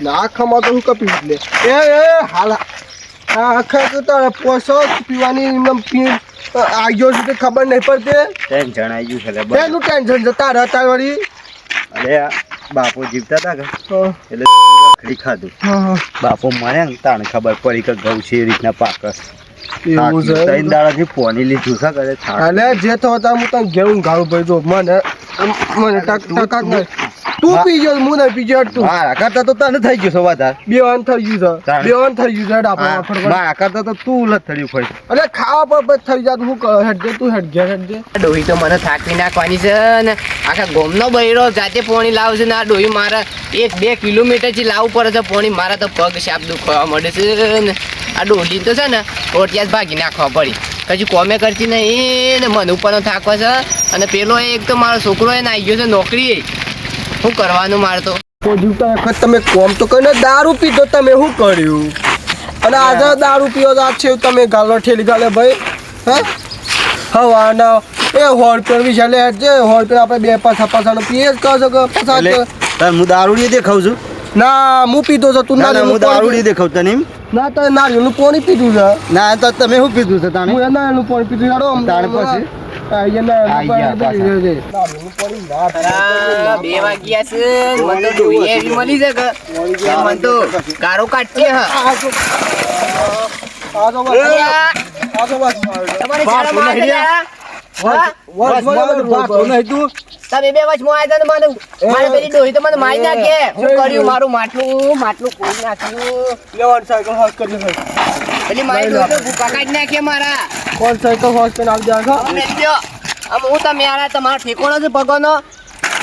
ના ખમા તો હું કપી લે. એ એ હાલ. આખા તો તારે પોસો પીવાની એમને પી ખબર નહીં પડતી. ટેન્શન આવી ગયું છે લે ટેન્શન છે? તારે વળી? અરે બાપુ જીવતા હતા કે? એટલે રખડી ખાધું. બાપુ મરે ને તાણે ખબર પડી કે ઘઉં છે એ રીતના પાક એવું છે ત્રણ દાડાથી પોની લીધું છે કરે અને જે તો હતા હું તને ઘેરું ગાળું ભાઈ જો મને મને ટક ટકા તું પી ગયો હું ના પી ગયો તું. મારા કરતા તો તને થઈ ગયું છે વધારે. બે વાન થઈ ગયું છે. બે વાન થઈ ગયું છે મા- ફરવા મારા કરતા તો તું લથડ્યું ફરી અરે ખાવા પર થઈ જાત હું હેડ દે તું હેડ ઘેર હેડ દે. ડોહી તો મને થાકી નાખવાની છે ને. આખા ગોમનો બૈરો જાતે પોણી લાવશે ને આ ડોહી મારા એક બે કિલોમીટરથી લાવવું પડે છે. પોણી મારા તો પગ શાપ દુખવા મળે છે ને. આ ડોહી તો છે ને રોટિયા જ ભાગી નાખવા પડી. કશું કોમે કરતી નહીં ને મન ઉપરનો થાકો છે. અને પેલો એક તો મારો છોકરો એને આવી ગયો છે નોકરી શું કરવાનું મારે તો? વખત તમે કોમ તો કરીને દારૂ પીધો તમે શું કર્યું? અને આજે દારૂ પીવો તો આ છે તમે ગાલો ઠેલી ગાલે ભાઈ હે? હવાના. એ હોળ પર વિશાલે હેડ છે હોળ પર આપણે બે પાછા પાછાનો પીએ જ કહો છો કે પાછા હું દારૂડી દેખાવ છું? ના હું પીધો છો તું ના હું દારૂ દારૂડી પાણી દેખાવ તને એમ? ના તો નારિયેળનું પાણી પીધું છે? ના તો તમે શું પીધું છે તાણે? હું નારિયેળનું પાણી પીધું? તાણ પછી? બે વાગ્યા છે. મને તો ડોહી એવી મળી છે કે? તો કાઢશે તમે બે હતા મને મારે પેલી ડોહી તો મને મારી નાખે. હું કર્યું મારું માટલું? માટલું કોઈ નાખ્યું. લેવાનું સાયકલ હોશ કરી. પેલી મારી ડોહી તો ભૂકા કાઢી નાખે મારા. કોણ સાયકલ હોશ કરીને આવી? તમે લ્યો. આમ હું તમે આરા તમારો ઠેકોણો છે પગોનો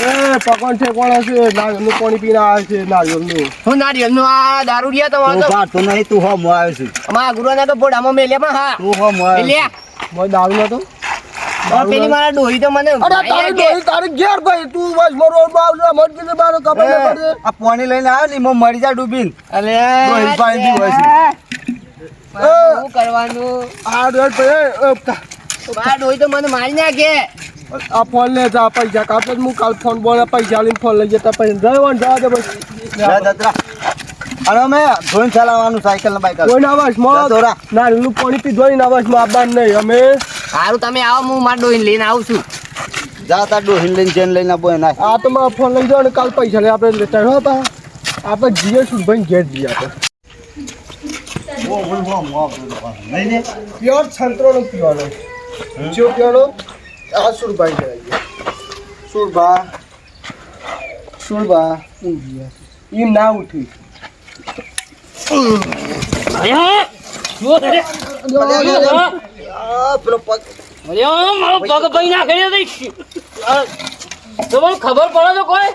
એ પકવાન છે. કોણ હશે નારિયેળનું પાણી પીને આવે છે. નારિયેળનું હું નારિયેળનું આ દારૂ રહ્યા તું તમારો તો ભાતો નહીં તું હો મો આવે છે. અમારા ગુરુના તો બોડામાં મેલે પણ હા. તું હો મો આવે મો દારૂ નતો પેલી મારા ડોહી તો મને અરે મારી તારી ડોહી તારી ઘેર ભાઈ તું બસ બરોબર બાવ મત કીધું મારો કપડે પડે. આ પાણી લઈને આવ્યો ને મરી જા ડૂબીને. અલે ડોહી પાણી. શું કરવાનું? આ ડોહી ભાઈ તો મને મારી નાખે. આ ફોન લે જા પૈસા કાપે હું કાલ ફોન બોલે પૈસા લઈને ફોન લઈ જતા પૈસા ને જવા દે બસ જા જતરા. અમે ધોઈને ચલાવવાનું સાયકલ ને બાઈક કોઈ ના બસ જતો રહા. નારિયેળનું પાણી પીધો ના બસમાં આવવાનું નહીં. અમે? સારું તમે આવો હું મારા ડોહીને લઈને આવું છું. જા તાર ડોહીને લઈને ચેન લઈને આપો એને આ તો મારા ફોન લઈ જાઓ ને કાલ પૈસા લઈ આપણે લેતા હો પા આપણે જીએ શું ભાઈ ઘેર જઈએ આપણે. પ્યોર સંતરોનો પીવાનો. જો પીવાનો આ સુરભાઈ કહેવાય સુરભા. સુરભા. ઊંઘી ગયા એમ ના ઉઠી પગ. અરે મારો પગ ભાઈ ના કરી દઈશ તમને ખબર પડે તો કોઈ?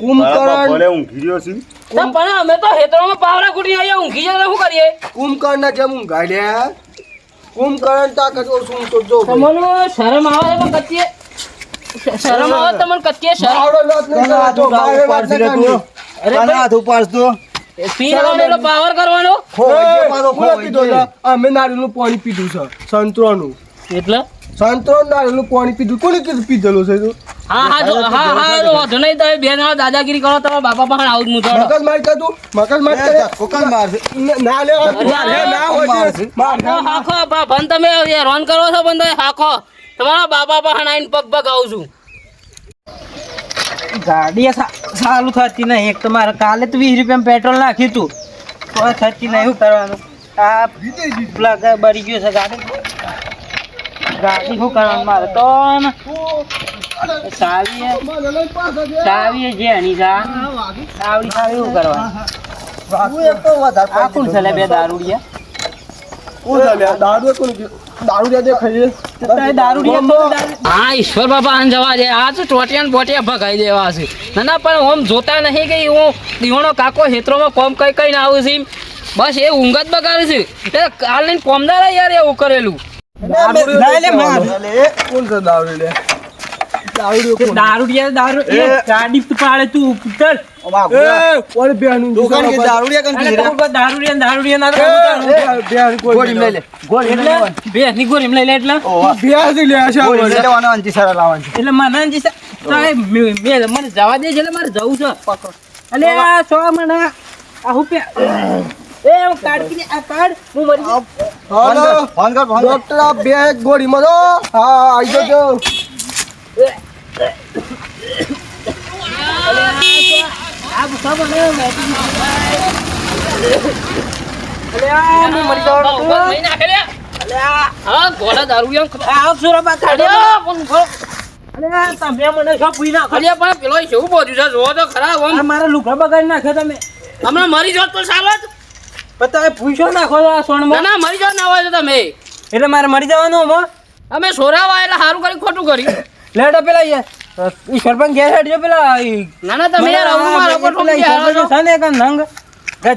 કુંભકર્ણ ભલે ઊંઘી રહ્યો છું. તો પણ અમે તો હેતરોમાં પાવડા કુટી ઊંઘી જાય શું કરીએ? કુંભકર્ણ ના જેમ ઊંઘાઈ કુંભકર્ણ જો તમને શરમ આવે પણ શરમ આવે તમને શરમ. આવડો નહીં. અરે હાથ પાવર કરવાનો? અમે નારિયેળનું પાણી પીધું છે સંતરોનું. એટલે? સંતરો નારિયેળનું પાણી પીધું. કોને કીધું પીધેલું છે તું? હા હા જો- હા હા તો વાંધો નહીં તમે બે જણા દાદાગીરી કરો તમારા બાપા પાસે આવું જ મૂકો મગજ મારી તું મગજ મારી એ કરે? ધક્કો કેમ મારશે? ન- ના લે ના હોય માર, ના, ના. હાખો બા- ભન તમે હેરાન કરો છો પણ તમે હાખો. તમારા બાપા પણ આઈને પગ પગ આવું છું. ગાડી સારું થતી નહીં. એક તો મારે કાલે તો વીસ રૂપિયા પેટ્રોલ નાખ્યું તું. તો થતી નહીં શું કરવાનું? આ પ્લગ બળી ગયો છે ગાડી. ગાડી શું કરવાનું? મારે તો ને સાવી સાવી એ જેની છે સાવડી સાવી શું કરવાનું? તું એક તો વધારે આ કોણ છે બે દારૂડિયા? કોણ છે લે? દારૂએ કોને કીધું? દારૂ દે દે ખાઈએ. તારે દારૂડિયા તો દારૂ- હા ઈશ્વર બાપા આને જવા દે. આ તો ચોટિયા ને બોટિયા ભગાઈ દેવા છે. ના ના પણ ઓમ જોતા નહીં કે હું દીવણો કાકો હેત્રોમાં કોમ કઈ કઈ ને આવું છે બસ એ ઊંઘ જ બગાડે છે. એ કાલ લઈને કોમદાર યાર એવું કરેલું. ના. એટલે મને જવા દે છે એટલે મારે જવું છે. અલે આ સો મને આ હું એ હું કાર્ડ કીને આ કાર્ડ હું મરી. હાલો ફોન કર ફોન ડોક્ટર આ બે ગોળી મરો હા આવી જજો આ ભૂખા મને મેગી અલે આ હું મરી બહુ જાઉં નાખે લે. અલે હા, ઘોડા દારૂ એમ આ સુરબા કાઢો પણ ખરો. તમે મને શું પૂઈ નાખો અલ્યા, પણ પેલો કેવું બોલ્યું છે જોવો તો ખરા. મારા લુગડા બગાડી નાખ્યો તમે હમણાં મરી જાત તો સારું તમે પૂછો નાખો ના સોનમાં ના મરી જાવ ના હોય તો તમે. એટલે મારે મરી જવાનું હવે અમે સોરાવા એટલે સારું કરી ખોટું કરી લેડો પેલા સરપંચ ઘેર હેડજો પેલા ના ના તમે છો. ને એક નંગ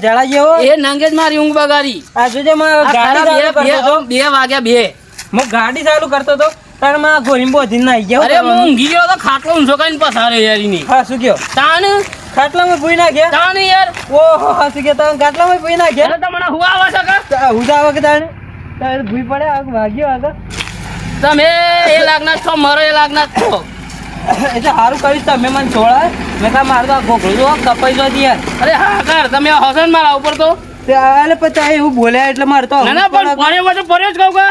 જળા જેવો. એ નંગે જ મારી ઊંઘ બગાડી. આ જોજે ગાડી બે- વાગ્યા બે. હું ગાડી ચાલુ કરતો તો તારે માં ગોરીમ બોધીને નાઈ ગયો અરે હું ઊંઘી ગયો તો ખાટલો ઊંઝો કરીને પસારે યાર એની. હા શું કયો? તાન ખાટલામાં ભૂઈ ના ગયા તાન યાર. ઓહો હા ગયા તમે ખાટલામાં પૂઈ નાખ્યા? અરે તમને હું આવા છે કે? હુજા આવા કે તાણે? તારે ભૂઈ પડે આગ વાગ્યો આગળ. તમે એ લાગના છો મરો એ લાગના છો. એટલે સારું કરીશ તમે મને છોડા મેં કહા મારે તો ગોખલું જો કપાઈ જો યાર અરે હા કર તમે હસન મારા ઉપર તો. તે આલે પછી એવું બોલ્યા એટલે મારે તો ના ના પણ પાણી તો પડ્યો જ કહું કે.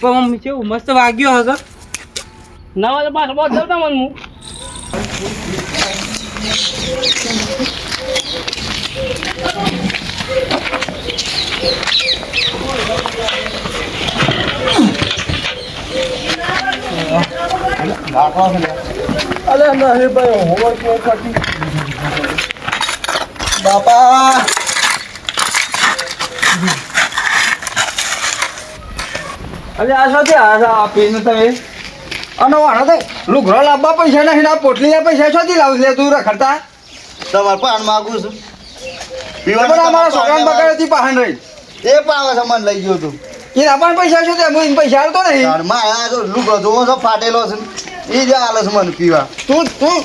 પણ કેવું મસ્ત વાગ્યો આગળ. ના તો પાછો બહુ જલતા મન હું. અરે નહીં ભાઈ હોમવર્ક નહીં કરતી બાપા. અરે આ શું છે? આ આપીને તમે અને વાળો તો લુગડો લાવવા પૈસા નહીં ના પોટલી પૈસા શોધી લાવું લે તું રખડતા? તમારે પાન માગું છું. પણ અમારા છોકરાને બગાડેથી પાહન રહી. એ પાવે સમાન લઈ ગયો તું. એ આપણ પૈસા શું તે હું એને પૈસા આવતો નહીં. મારા આ જો લુગડો જોવો છો ફાટેલો છે. એ જ આલે છે મને પીવા. તું તું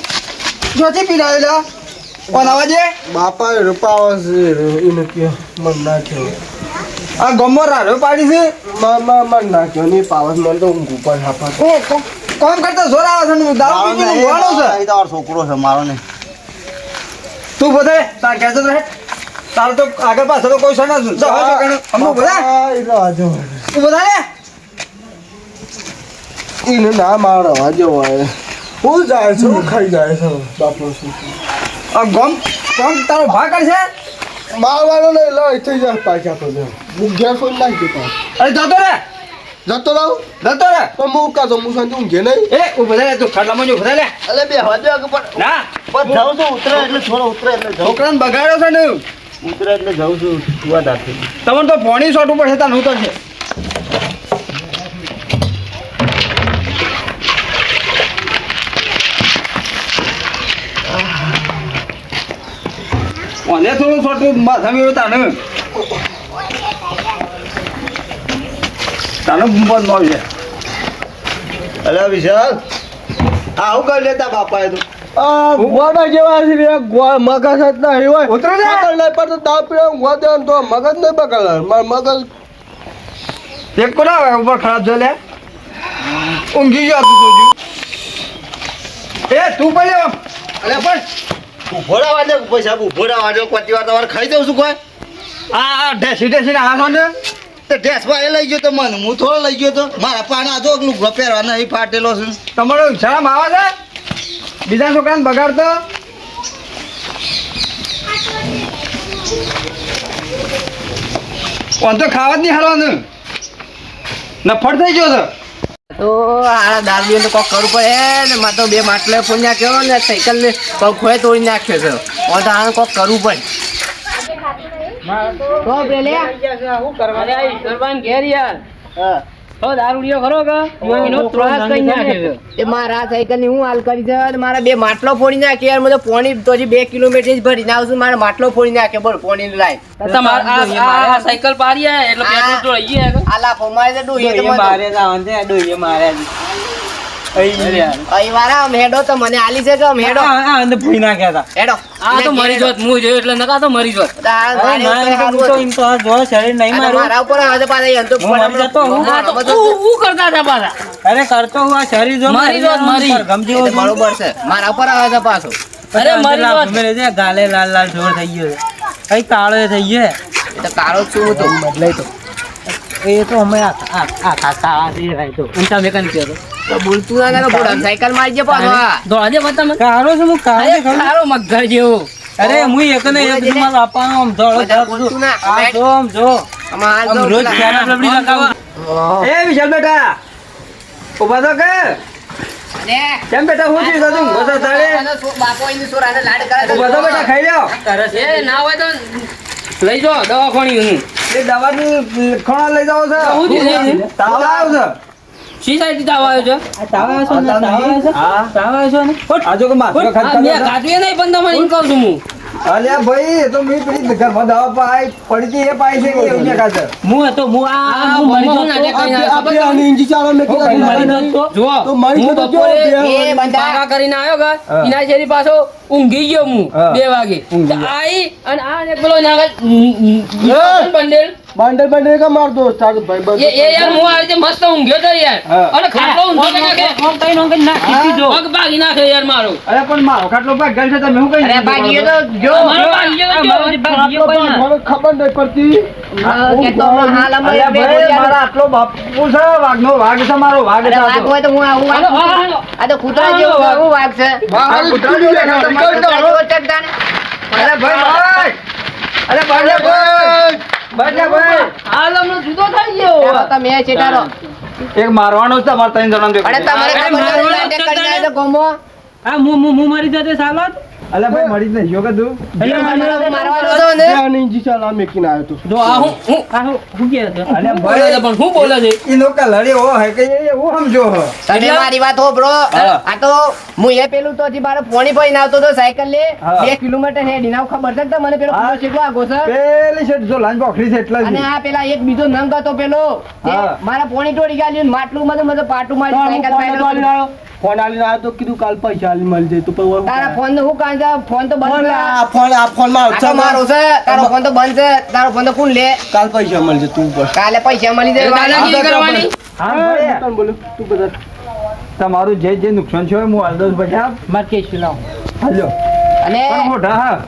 જોથી પીડાવેલા બનાવવા જે બાપા રૂપા આવે છે એને કે મન નાખ્યો. આ ગમો રાડો પાડી છે? મામા મન નાખ્યો ને પાવસ મન તો ઊંઘ ઉપર હાપા ઓ કો- કામ કરતા જોર આવે છે ને દારૂ પીને ઊંઘવાનો છે. એ તમારો છોકરો છે મારો ને તું બધે તાર કે છે રહે તાર તો આગળ પાછળ તો કોઈ છે ના જો હા છોકરાને અમુ બધા. રાજો તું બધા લે. ઈને ના મારો આજો હોય. હું જાય છે ખાઈ જાય છે બાપો શું. આ ગમ ગમ તારો ભા છે? મારવાનો નહીં લઈ થઈ જાય પાછા તો ઘેર કોઈ નાખી દેતા અરે જતો રે. જતો રહું જતો રે. પણ હું કાં તો હું શાંતિ ઊંઘે નહીં? એ ઊભો રે તું ખાટલામાં જો ઊભો રે એટલે બે હવા દે પણ. ના. પણ જાઉં છું ઉતરે એટલે થોડો ઉતરે એટલે છોકરાને બગાડ્યો છે ને? ઉતરે એટલે જાઉં છું સુવા દાખલ. તમને તો પોણી શોટ ઉપર છે તાર હું તો છે. થોડું શોટ માથા મેળવું તાને તાનો બંધ નો છે. અલ્યા વિશાલ આવું કરી લેતા બાપા તો? આ ગોડા જેવા છે ગો- મગજ જ નહીં હોય. ઉતરો ને. મગજ નહીં પડતો તાપ પીને ઊંઘવા દે તો મગજ નહીં બગાડે. માર મગજ એક કોના ઉપર ખરાબ છે લે. ઊંઘી ગયો તું જોજો. એ તું પણ અલે પણ. ઊભો વાજો પૈસા ઊભો રહેવા દે. વાર તમારે ખાઈ દઉં છું કોઈ? આ આ ઢેસી ઢેસી ને હાથો ને. તો એ લઈ ગયો તો મને હું થોડો લઈ ગયો તો. મારા પાના જો લુગડો પહેરવાના એ ફાટેલો છે. તમારો શરમ આવે છે? બીજા છોકરાને બગાડતો? ઓન તો ખાવા જ નહીં હાલવાનું. નફળ થઈ ગયો છે તો આ દારૂ તો કોક કરવું પડે ને મારે તો બે માટલે ફોન નાખ્યો ને સાયકલ ને પગ ખોય તોડી નાખ્યો છે. તો આને કોક કરવું પડે. તો પેલે શું કરવા આ ઈશ્વરભાઈ ઘેર યાર હા. તો દારૂડિયો ખરો કે? એનો ત્રાસ કરી નાખે છે એ મારા સાયકલની હું હાલ કરી છે મારા બે માટલો ફોડી નાખે યાર. મને પોણી તો હજી બે કિલોમીટર જ ભરીને આવશું છું. મારા માટલો ફોડી નાખે. બોલ પોણી લાઈન. તમારે આ- સાયકલ પારી એટલે પેટ્રોલ તો લઈ ગયા આ લાફો મારે તો ડોહીએ મારે જવાનું છે. ડોહીએ મારે તો મને આલી છે કે મેડો આ આ અંદર ભૂઈ નાખ્યા હતા હેડો આ તો મરી જોત હું જોયું એટલે નકા તો મરી જોત તો હારું તો હતું. એમ તો આ જો શરીર નહીં મારું મારા ઉપર હવે પાછા અહીં તો હું મરી જતો હું. આ તો હું- હું કરતા હતા પાછા અરે કરતો હું આ શરીર જો મારી જોત, મારી. ગમતી બરોબર છે મારા ઉપર આવે છે અરે મરી જોત ગાલે લાલ લાલ જોર થઈ ગયો કઈ કાળો થઈ ગયો તો કાળો શું છું તો બદલાય તો એ તો અમે આ આ આ આ કાળા થઈ રહ્યા તો ઊંચા મેકન કયો તો તો બોલતું ના લાગે બોડા સાયકલ મારી જે પાછો. આ. બતા મને છે હું કાળો અરે મગર જેવો. અરે હું એક એક બોલે આપવાનો આમ ધોળો બોલતું ના. આ જો આમ જો. આમ રોજ પેલા- લબડી લગાવવા એ વિશાલ બેટા ઊભા તો કે. કેમ બેટા હું થયું તું ઊંઘો છો તારે આનો સો- બાપો એની સોરાને લાડ કરે છે. બેટા ખાઈ લ્યો. એ ના હોય તો લઈ જાઓ દવાખાની હું. એ દવાની ખોણા લઈ જાઓ છો. તાવ આવ્યો છે. શી સાઈડ તાવ આવ્યો છે? તાવ આવ્યો છે ને તાવ આવ્યો છે? હા. તાવ આવ્યો છે ને? ફટ. કે માથું ખાતા મેં કાઢવી નહીં પણ તમને એમ કહું છું હું. અલ્યા ભાઈ તો મેં પેલી ઘરમાં દવા પાઈ પડી એ પાઈ છે એવું છે કાતર હું હતો હું આ આ હું મરી મમ્મા નાટક કરીને આપણે આની ઇંજી ચાલો મેં કીધું હું મરી નહીં. જતો. તો મારી હું જો એ બંધા. કરીને આવ્યો કે હા. શેરી પાછો ઊંઘી ગયો હું હા. બે વાગે. આઈ અને આ ને પેલો બંડેલ. બાંડર બાંડર કા માર દો? તારો ભાઈ બંધ એ યાર હું આ રીતે મસ્ત ઊંઘ્યો તો યાર. અને ખાટલો ઊંધો કરી નાખે. આમ કઈ નો ના નાખી જો પગ ભાગી નાખે યાર મારો. અરે પણ મારો ખાટલો ભાગ ગયો છે તમે હું કઈ અરે ભાગીએ તો જો મારો ભાગી ગયો તો મારો ભાગી ગયો પણ મને ખબર નઈ પડતી. કે તો હાલ અમે બે. મારા આટલો બાપુ છે વાઘનો વાઘ છે મારો વાઘ છે આ વાઘ તો. હોય તો હું આવું વાઘ. આ તો કૂતરા જેવો છે, વાઘ છે. આ કૂતરા જેવો દેખાય મારો. કૂતરા અરે ભાઈ ભાઈ. ભાઈ ભાઈ ભાઈ હાલ હમણાં જુદો થઈ ગયો તમે. એક મારવાનો છે તમારે ત્રણ જણાનો અરે તમારે ખબર મારો નથી, નાટક કરી રહ્યા ગોમો. આ હું હું હું મરી જતો સાલો. અલે ભાઈ મળી જ નહીં. જો કે તું તમારે મારવાનો છો ને આની ઇંજી ચાલો મેકીને આવ્યો તો. જો આ હું હું આ હું હું ગયા છે? અલે ભાઈ પણ હું બોલે છે? ઈ લોકો લડે ઓ હે કે એ એવું સમજો હો? તમે મારી વાત હો બ્રો આ તો હું એ પેલું તો હજી મારે પોણી ભાઈ આવતો તો સાયકલ લે. 2 કિલોમીટર હે નાવ ખબર છે તો મને પેલો હા. કૂતરો કેટલો આગો છે? પેલી છે જો લાંજ બોખરી છે એટલા અને આ પેલા એક બીજો નંગ હતો પેલો. હા. મારા પોણી તોડી ગાલી માટલું મતલબ તો પાટું મારી સાયકલ પાડ્યો. ફોન આલીને આવ્યો તો કીધું કાલ પૈસા આલી મળી જાય. તો પછી તારા ફોનનું શું કામ છે ફોન તો બંધ આ ફોન આ ફોનમાં આ મારો. છે. તારો ફોન તો બંધ છે. તારો ફોન તો કોણ લે? કાલ પૈસા મળી જાય તું પર કાલે પૈસા મળી જાય. દાદાગીરી કરવાની. હા. હું ભાઈ તું બધા. તમારું જે જે નુકસાન છે હું હાલ દઉં પછી. માર કેસ લાવો. હાલો. અને મોટા મોઢા હા.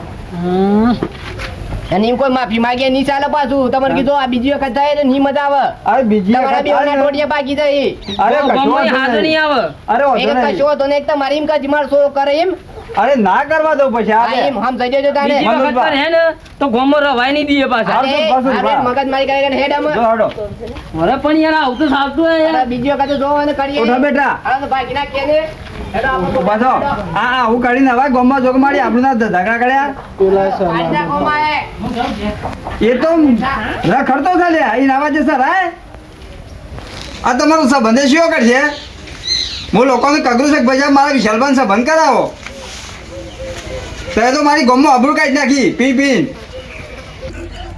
અને એમ કોઈ માફી માંગે નહીં ચાલે પાછું. તમને કીધું આ બીજી વખત થાય તો નહીં મજા આવે. અરે બીજી તમારા વખત ટોટિયા બાકી જાય અરે કશો હાથ નહીં. નહીં આવે. અરે નહીં. કશો હતો ને એક તમારી એમ કે મારો સો કરે એમ. અરે ના કરવા દઉં પછી હા, એમ હમ થઈ જજો તારે. બીજી વખત પર હે ને તો ગોમો રવાય નહીં દઈએ પાછા. અરે, અરે. મગજ મારી કરે હેડ અમે હડો. અરે પણ યાર આવું તો સાચું હે યાર. બીજી વખત તો જોવો કરીએ. બેટા. તો બાકી ને. હેડો આપણે ઊભા. હા આ, હું કાઢીને હવે ગોમમાં જોગ મારી, આપણું ના ઝઘડા કાઢ્યા. એ તો રખડતો છે લે એ નાવા જશે, રાય આ તમારો સંબંધે શું કરશે હું લોકોને કગરું છે ભાઈ મારા વિશાલભાઈ સંબંધ કરાવો તો એ તો મારી ગોમમાં અબરું કાઢી નાખી, પી પીન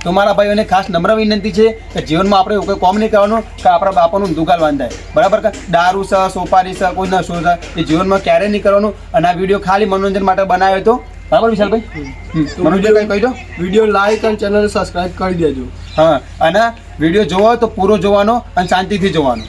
તો મારા ભાઈઓને ખાસ નમ્ર વિનંતી છે કે જીવનમાં આપણે એવું કોઈ કોમ નહીં કરવાનું કે આપણા બાપાનું દુકાળ બાંધાય. બરાબર કે દારૂ છે સોપારી છે કોઈ નશો છે એ જીવનમાં ક્યારેય નહીં કરવાનું. અને આ વીડિયો ખાલી મનોરંજન માટે બનાવ્યો હતો બરાબર વિશાલભાઈ? મનોરંજન કંઈ કહી દો? વીડિયો લાઈક અને ચેનલ સબસ્ક્રાઇબ કરી દેજો. હા અને વીડિયો જોવો તો પૂરો જોવાનો અને શાંતિથી જોવાનો.